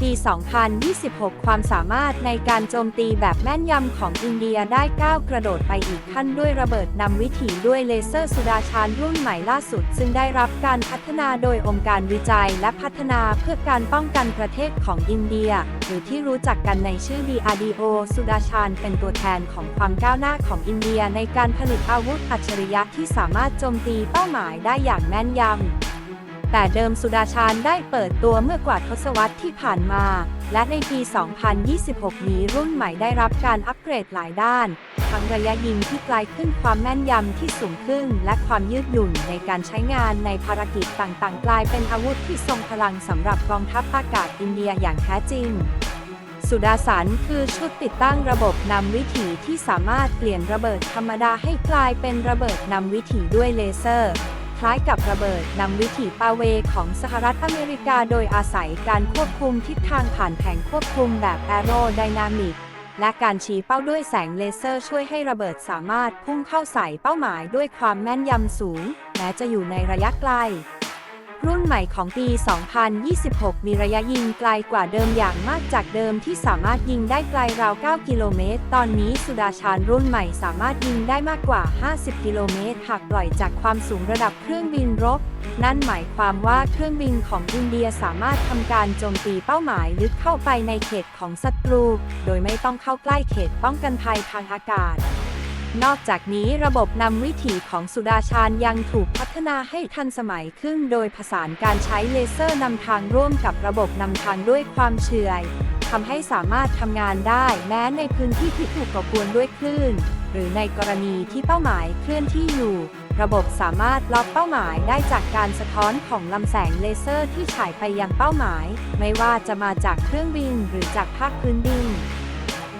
ปี 2026 ความสามารถในการโจมตีแบบแม่นยำของอินเดียได้ก้าวกระโดดไปอีกขั้นด้วยระเบิดนำวิถีด้วยเลเซอร์สุดาชานรุ่นใหม่ล่าสุด ซึ่งได้รับการพัฒนาโดยองค์การวิจัยและพัฒนาเพื่อการป้องกันประเทศของอินเดีย หรือที่รู้จักกันในชื่อ DRDO สุดาชานเป็นตัวแทนของความก้าวหน้าของอินเดียในการผลิตอาวุธอัจฉริยะที่สามารถโจมตีเป้าหมายได้อย่างแม่นยำ แต่เดิมสุดาชาญได้เปิดตัวเมื่อกว่าทศวรรษที่ผ่านมา และในปี 2026 นี้รุ่นใหม่ได้รับการอัปเกรดหลายด้าน ทั้งระยะยิงที่ไกลขึ้นความแม่นยำที่สูงขึ้น และความยืดหยุ่นในการใช้งานในภารกิจต่างๆ กลายเป็นอาวุธที่ทรงพลังสำหรับกองทัพอากาศอินเดียอย่างแท้จริงสุดาสันคือชุดติดตั้งระบบนำวิถีที่สามารถเปลี่ยนระเบิดธรรมดาให้กลายเป็นระเบิดนำวิถีด้วยเลเซอร์ คล้ายกับระเบิดนำวิถีปาเวของสหรัฐอเมริกาโดยอาศัยการควบคุมทิศทางผ่านแผงควบคุมแบบแอโรไดนามิกและการชี้เป้าด้วยแสงเลเซอร์ช่วยให้ระเบิดสามารถพุ่งเข้าใส่เป้าหมายด้วยความแม่นยำสูง แม้จะอยู่ในระยะไกล รุ่นใหม่ของปี 2026 มีระยะยิงไกลกว่าเดิมอย่างมากจากเดิมที่สามารถยิงได้ไกลราว 9 กิโลเมตร ตอนนี้สุดาชานรุ่นใหม่สามารถยิงได้มากกว่า 50 กิโลเมตร หากปล่อยจากความสูงระดับเครื่องบินรบ นั่นหมายความว่าเครื่องบินของอินเดียสามารถทำการโจมตีเป้าหมายลึกเข้าไปในเขตของศัตรู โดยไม่ต้องเข้าใกล้เขตป้องกันภัยทางอากาศ นอกจากนี้ระบบนำวิถีของสุดาชาญยังถูกพัฒนาให้ทันสมัยขึ้น โดยผสานการใช้เลเซอร์นำทางร่วมกับระบบนำทางด้วยความเฉื่อยทำให้สามารถทำงานได้แม้ในพื้นที่ที่ถูกก่อกวนด้วยคลื่น หรือในกรณีที่เป้าหมายเคลื่อนที่อยู่ ระบบสามารถล็อกเป้าหมายได้จากการสะท้อนของลำแสงเลเซอร์ที่ฉายไปยังเป้าหมาย ไม่ว่าจะมาจากเครื่องบินหรือจากภาคพื้นดิน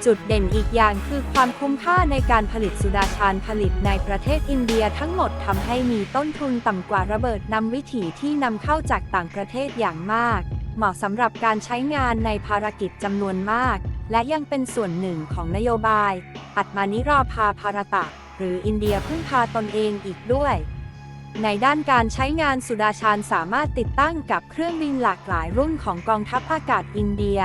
จุดเด่นอีกอย่างคือความคุ้มค่าในการผลิตสุดาชานผลิตในประเทศอินเดียทั้งหมดทำให้มีต้นทุนต่ำกว่าระเบิดนำวิถีที่นำเข้าจากต่างประเทศอย่างมาก เหมาะสำหรับการใช้งานในภารกิจจำนวนมาก และยังเป็นส่วนหนึ่งของนโยบาย อัตมานิราภาภารตะ หรืออินเดียพึ่งพาตนเองอีกด้วยในด้านการใช้งานสุดาชานสามารถติดตั้งกับเครื่องบินหลากหลายรุ่นของกองทัพอากาศอินเดีย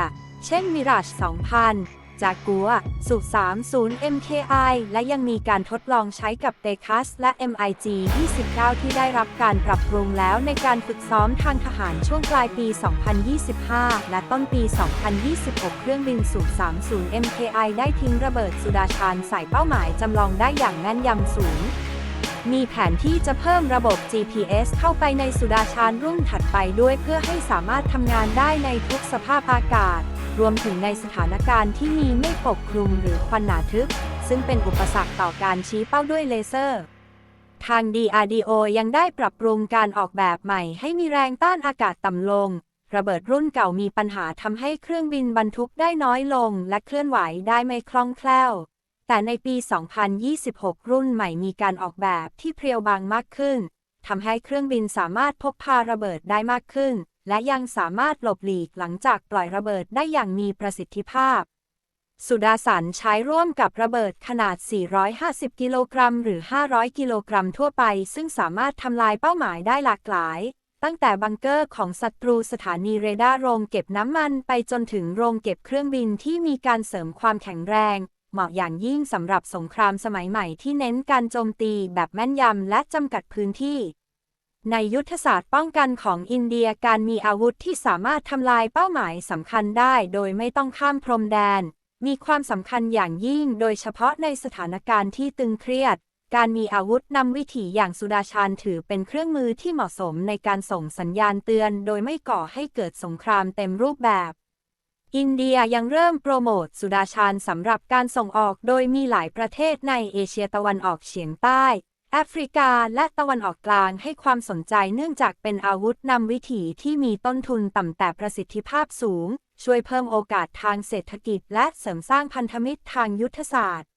เช่นมิราช2000 จากกัวสุ30 MKI และยังมีการทดลองใช้กับเตคัสและ MiG 29 ที่ได้รับการปรับปรุงแล้วในการฝึกซ้อมทางทหารช่วงปลายปี 2025 และต้นปี 2026 เครื่องบินสุ30 MKI ได้ทิ้งระเบิดสุดาชานใส่เป้าหมายจำลองได้อย่างแม่นยำสูงมีแผนที่จะเพิ่มระบบ GPS เข้าไปในสุดาชานรุ่นถัดไปด้วยเพื่อให้สามารถทำงานได้ในทุกสภาพอากาศ รวมถึงในสถานการณ์ที่มีเมฆปกคลุมหรือควันหนาทึบ ซึ่งเป็นอุปสรรคต่อการชี้เป้าด้วยเลเซอร์ ทาง DRDO ยังได้ปรับปรุงการออกแบบใหม่ให้มีแรงต้านอากาศต่ำลง ระเบิดรุ่นเก่ามีปัญหาทำให้เครื่องบินบรรทุกได้น้อยลง และเคลื่อนไหวได้ไม่คล่องแคล่ว แต่ในปี 2026 รุ่นใหม่มีการออกแบบที่เพรียวบางมากขึ้นทำให้เครื่องบินสามารถพกพาระเบิดได้มากขึ้น และยังสามารถหลบหลีกหลังจากปล่อยระเบิดได้อย่างมีประสิทธิภาพ สุดาสันใช้ร่วมกับระเบิดขนาด 450 กิโลกรัมหรือ 500 กิโลกรัมทั่วไป ซึ่งสามารถทำลายเป้าหมายได้หลากหลาย ตั้งแต่บังเกอร์ของศัตรูสถานีเรดาร์โรงเก็บน้ำมันไปจนถึงโรงเก็บเครื่องบินที่มีการเสริมความแข็งแรงเหมาะอย่างยิ่งสำหรับสงครามสมัยใหม่ที่เน้นการโจมตีแบบแม่นยำและจำกัดพื้นที่ ในยุทธศาสตร์ป้องกันของอินเดียการมีอาวุธที่สามารถทำลายเป้าหมายสำคัญได้โดยไม่ต้องข้ามพรมแดน มีความสำคัญอย่างยิ่งโดยเฉพาะในสถานการณ์ที่ตึงเครียด การมีอาวุธนำวิถีอย่างสุดาชาญถือเป็นเครื่องมือที่เหมาะสมในการส่งสัญญาณเตือน โดยไม่ก่อให้เกิดสงครามเต็มรูปแบบอินเดียยังเริ่มโปรโมทสุดาชาญสำหรับการส่งออกโดยมีหลายประเทศในเอเชียตะวันออกเฉียงใต้ แอฟริกาและตะวันออกกลางให้ความสนใจเนื่องจากเป็นอาวุธนำวิถีที่มีต้นทุนต่ำแต่ประสิทธิภาพสูง ช่วยเพิ่มโอกาสทางเศรษฐกิจ และเสริมสร้างพันธมิตรทางยุทธศาสตร์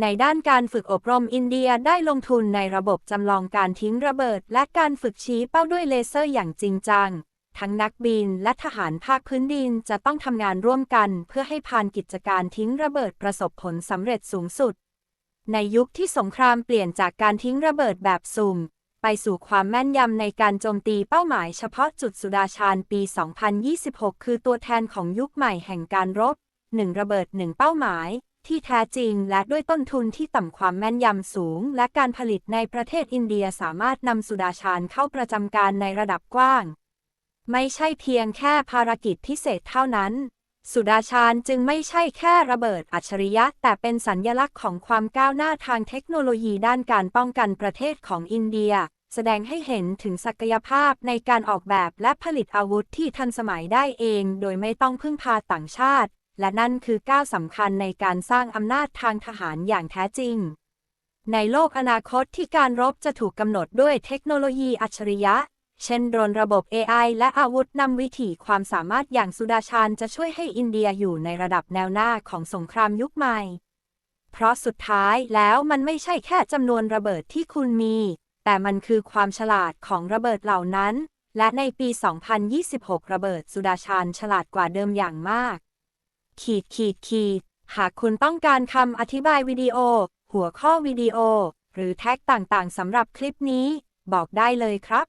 ในด้านการฝึกอบรมอินเดียได้ลงทุนในระบบจำลองการทิ้งระเบิด และการฝึกชี้เป้าด้วยเลเซอร์อย่างจริงจัง ทั้งนักบินและทหารภาคพื้นดินจะต้องทำงานร่วมกัน เพื่อให้ผ่านกิจการทิ้งระเบิดประสบผลสำเร็จสูงสุด ในยุคที่สงครามเปลี่ยนจากการทิ้งระเบิดแบบสุ่ม ไปสู่ความแม่นยำในการโจมตีเป้าหมายเฉพาะจุดสุดาชาญปี 2026 คือตัวแทนของยุคใหม่แห่งการรบ1ระเบิด1เป้าหมาย ที่แท้จริงและด้วยต้นทุนที่ต่ำความแม่นยำสูง และการผลิตในประเทศอินเดียสามารถนำสุดาชาญเข้าประจำการในระดับกว้าง ไม่ใช่เพียงแค่ภารกิจพิเศษเท่านั้น สุดาชาญจึงไม่ใช่แค่ระเบิดอัจฉริยะ แต่เป็นสัญญลักษณ์ของความก้าวหน้าทางเทคโนโลยีด้านการป้องกันประเทศของอินเดีย แสดงให้เห็นถึงศักยภาพในการออกแบบและผลิตอาวุธที่ทันสมัยได้เอง โดยไม่ต้องพึ่งพาต่างชาติ และนั่นคือก้าวสำคัญในการสร้างอำนาจทางทหารอย่างแท้จริง ในโลกอนาคตที่การรบจะถูกกำหนดด้วยเทคโนโลยีอัจฉริยะ เช่นโดรนระบบ AI และอาวุธนำวิถีความสามารถอย่างสุดาชาญจะช่วยให้อินเดียอยู่ในระดับแนวหน้าของสงครามยุคใหม่ เพราะสุดท้ายแล้วมันไม่ใช่แค่จำนวนระเบิดที่คุณมี แต่มันคือความฉลาดของระเบิดเหล่านั้น และในปี 2026 ระเบิดสุดาชาญฉลาดกว่าเดิมอย่างมาก ขีดขีดขีดหากคุณต้องการคำอธิบายวิดีโอ หัวข้อวิดีโอ หรือแท็กต่างๆสำหรับคลิปนี้ บอกได้เลยครับ